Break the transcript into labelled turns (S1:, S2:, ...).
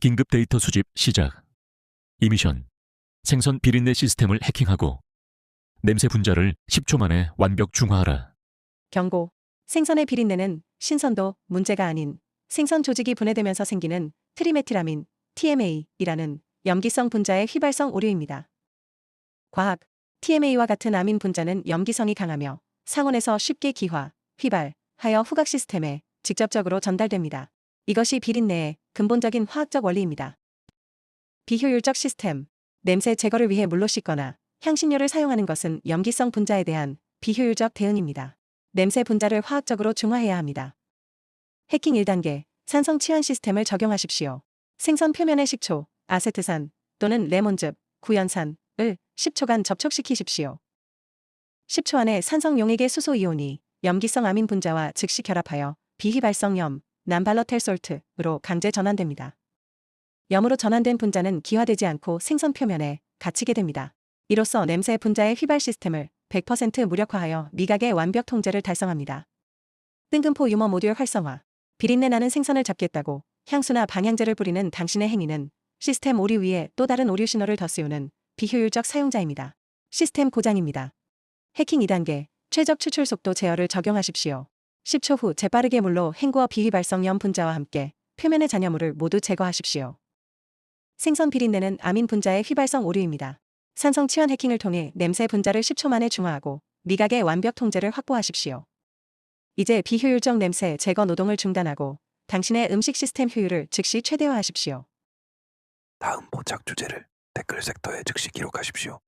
S1: 긴급 데이터 수집 시작. 이 미션. 생선 비린내 시스템을 해킹하고 냄새 분자를 10초 만에 완벽 중화하라.
S2: 경고. 생선의 비린내는 신선도 문제가 아닌 생선 조직이 분해되면서 생기는 트리메티라민, TMA이라는 염기성 분자의 휘발성 오류입니다. 과학. TMA와 같은 아민 분자는 염기성이 강하며 상온에서 쉽게 기화, 휘발 하여 후각 시스템에 직접적으로 전달됩니다. 이것이 비린내의 근본적인 화학적 원리입니다. 비효율적 시스템. 냄새 제거를 위해 물로 씻거나 향신료를 사용하는 것은 염기성 분자에 대한 비효율적 대응입니다. 냄새 분자를 화학적으로 중화해야 합니다. 해킹 1단계. 산성 치환 시스템을 적용하십시오. 생선 표면에 식초, 아세트산 또는 레몬즙, 구연산을 10초간 접촉시키십시오. 10초 안에 산성 용액의 수소 이온이 염기성 아민 분자와 즉시 결합하여 비휘발성 염, 남발러텔솔트로 강제 전환됩니다. 염으로 전환된 분자는 기화되지 않고 생선 표면에 갇히게 됩니다. 이로써 냄새 분자의 휘발 시스템을 100% 무력화하여 미각의 완벽 통제를 달성합니다. 뜬금포 유머 모듈 활성화. 비린내 나는 생선을 잡겠다고 향수나 방향제를 뿌리는 당신의 행위는 시스템 오류 위에 또 다른 오류 신호를 더 씌우는 비효율적 사용자입니다. 시스템 고장입니다. 해킹 2단계. 최적 추출 속도 제어를 적용하십시오. 10초 후 재빠르게 물로 헹구어 비휘발성염 분자와 함께 표면의 잔여물을 모두 제거하십시오. 생선 비린내는 아민 분자의 휘발성 오류입니다. 산성 치환 해킹을 통해 냄새 분자를 10초 만에 중화하고 미각의 완벽 통제를 확보하십시오. 이제 비효율적 냄새 제거 노동을 중단하고 당신의 음식 시스템 효율을 즉시 최대화하십시오.
S3: 다음 포착 주제를 댓글 섹터에 즉시 기록하십시오.